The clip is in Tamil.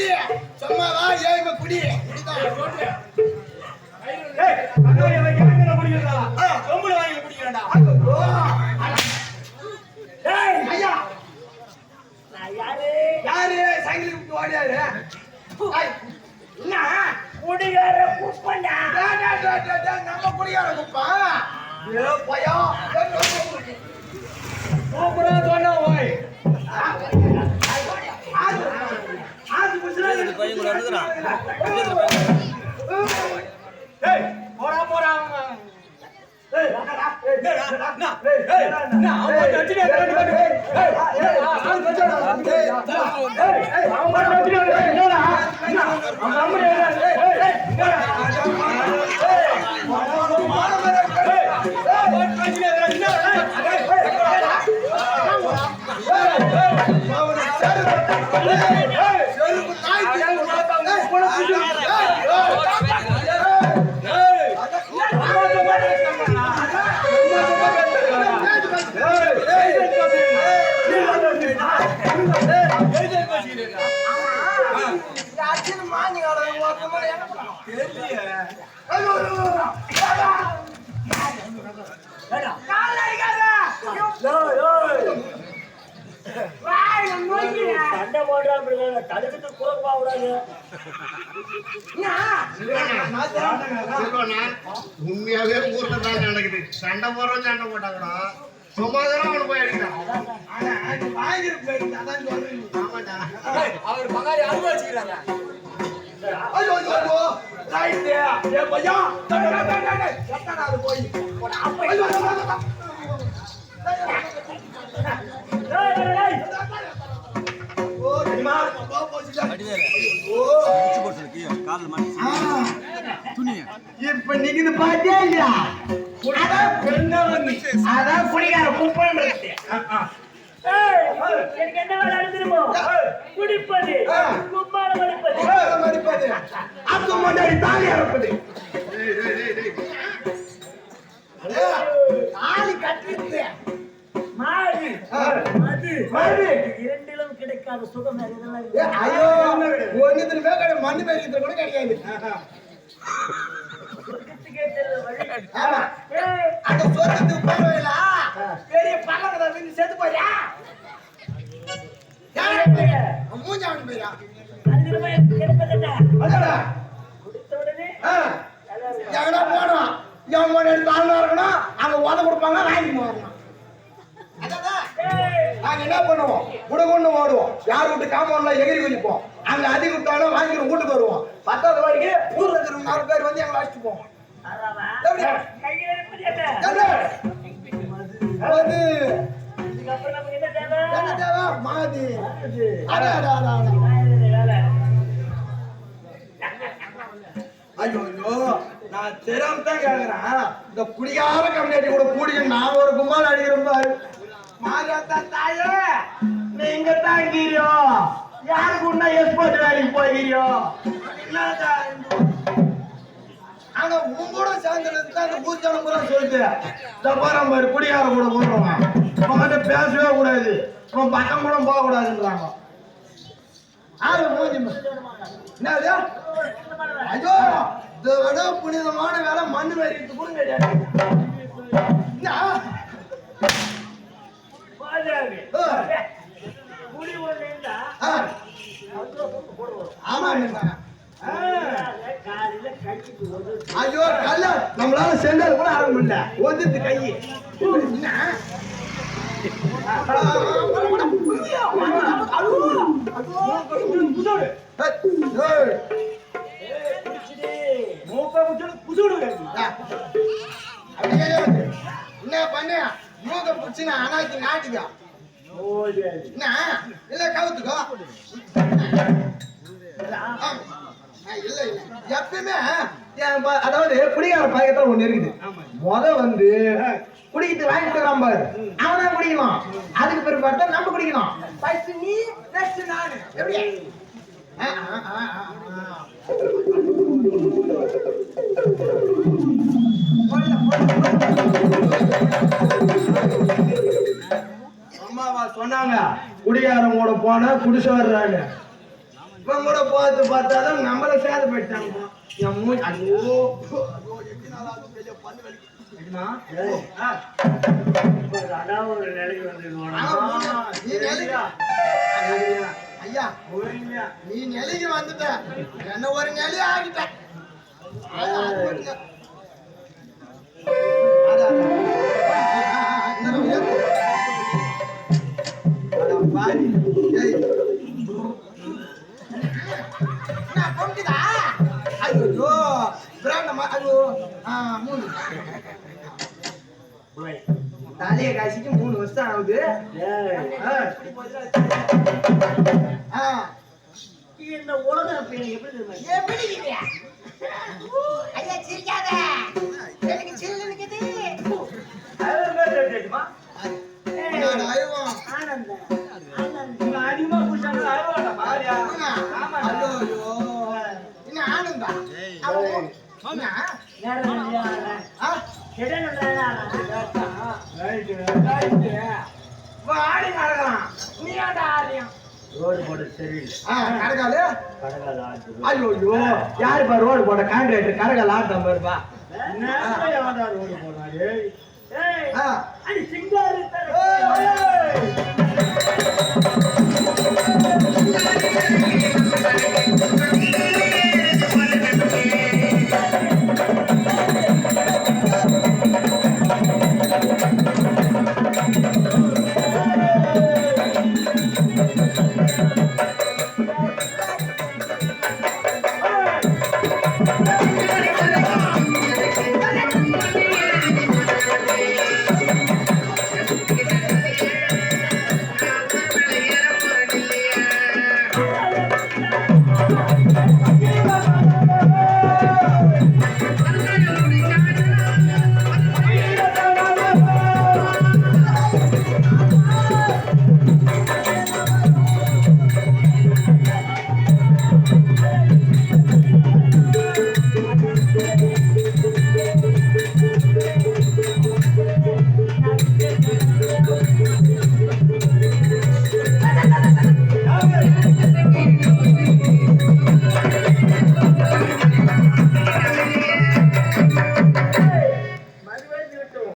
குடி சும்மாவா ஏழ்மை குடி குடிதான் ஏய், கண்ணாடி வைக்கிறவங்க குடிக்கிறதா? சொம்புல வாங்கி குடிக்கிறேன்டா. ஏய், ஐயா நான் யாரு யாரு சைக்கிள் விட்டு ஓடியாரு என்ன குடிகார குப்பண்ணா நம்ம குடியார குப்பா ஏ பையன் சூப்பரா ஓய். பையன் கூட வந்துக்கிறான். ஏய், போடா, போடா, பார்த்தா சண்டை போடுறான் தடுக்கிட்டு குழப்பா விடாது உண்மையாவே ஊர்ல தான் நடக்குது. சண்டை போடுறோம் சண்டை போட்டாங்கடா. சும்மாதான் அவனு போய் அடிக்கிறான் அவர் பங்காளி அனுபவிச்சுக்கிறாங்க ஐயோ, ஐயோ, ஐயோ. ரைட்டு. ஏ பையா. எத்தனை இப்ப நிக்குது பாத்தியா இல்லையா? அதான் அதான் குடிகார குப்பன்றது குடிப்பது. அது முன்னாடி தாலி அறுப்பது. தாலி கட்டிட்டு மாடு. ஆ. மது. மது. கிடையாது சொர்க்கத்துக்கே செல்ல வழி. ஆமா. ஏய், அந்த சொர்க்கத்துக்கு போறவையில பெரிய பல்லக்கதை வந்து செத்து போயா யாரு போயா மூஞ்சி அவன் போயா அஞ்சு ரூபாய் கிடைப்பதில்லை. அதாடா கொடுத்த உடனே ஆ, எங்கடா போனோம் எவன் போன எடுத்து ஆளுநா இருக்கணும். அங்க உத கொடுப்பாங்க வாங்கி போகணும் நாங்க என்ன பண்ணுவோம்? குடுகுண்டு ஓடுவோம். யார் வீட்டு காம்பவுண்ட்ல எகிரி குதிப்போம். அங்க அதிக விட்டாலும் வாங்கிட்டு வீட்டுக்கு வருவோம். பத்தாவது வரைக்கும் ஊர்ல இருக்கிற நாலு பேர் வந்து எங்களை அழைச்சிட்டு போவோம். என்ன? அது தேவை? மாதி. அது. ஐயோ ஐயோ. நான் தெரியாம தான் கேக்குறேன். இந்த குடிகார கம்யூனிட்டி கூட கூடிய நான் ஒரு கும்மால் அடிக்கிறோம் பாரு. தாயே நீங்க தான் கீரியோ எக்ஸ்போர்ட் வேலைக்கு போகிறீோ ஆனா உன் கூட சேர்ந்ததுக்கு தான் அந்த பூச்சானம் கூட சொல்லுது இந்த பாரு பாரு கூட பேசவே கூடாது. அவன் பக்கம் கூட போக கூடாதுன்றாங்க ஆறு மூஞ்சி என்னது? ஐயோ இதை புனிதமான வேலை மண்ணு வேறிட்டு கூட கிடையாது என்ன? பாஜாவி. ஆ, குடி ஒண்ணு இருந்தா, ஆ, அதுல போட்டு போடுவோம். ஆமாங்க. ஆ, அதனால காலையில கட்டிட்டு ஒரு ஐயோ கல்ல. நம்மளால சென்றது கூட ஆரம்ப முடியல. ஒதுத்து கை. என்ன? மூக்க பண்ண மூக்க அனாக்கி நாட்டுக்கா. என்ன? இல்ல கவுத்துக்கோ. எப்பயுமே அதாவது குடிகார பழக்கத்தில் ஒண்ணு இருக்குது. முத வந்து குடிக்கிட்டு வாங்கி கொடுக்குறான் பாரு. அவன் தான் குடிக்கணும்? அதுக்கு பிறகு பார்த்தா நம்ம குடிக்கணும். ஃபர்ஸ்ட் நீ நெக்ஸ்ட் நானு. எப்படி? அம்மாவா சொன்னாங்க குடிகாரன் கூட போனா குடிசை வர்றாங்க இவன் கூட பார்த்து பார்த்தாதான் நம்மள சேத போயிட்டாங்க என் மூஞ்சி ஐயோ அதான் ஒரு நிலைக்கு வந்து ஐயா, ஐயா நீ நிலைக்கு வந்துட்ட என்ன ஒரு நிலை ஆகிட்ட அது மூணு. தலையை காசிக்கு மூணு வருஷம் ஆகுது ஆ. இந்த உலகம் எப்படி எப்படி ஐயா சிரிக்காத ஆடி நடக்கலாம். நீ ஆடுறியான்? ரோடு போட சரியில்லை ஆ, கடகாலு? கடகால ஐயோ. யாருப்பா ரோடு போட்ட கான்ட்ராக்டர் கடகால் ஆட்டம் பாருப்பா ரோடு ஏய். அடி சிங்காரி ஏய், ஏய்.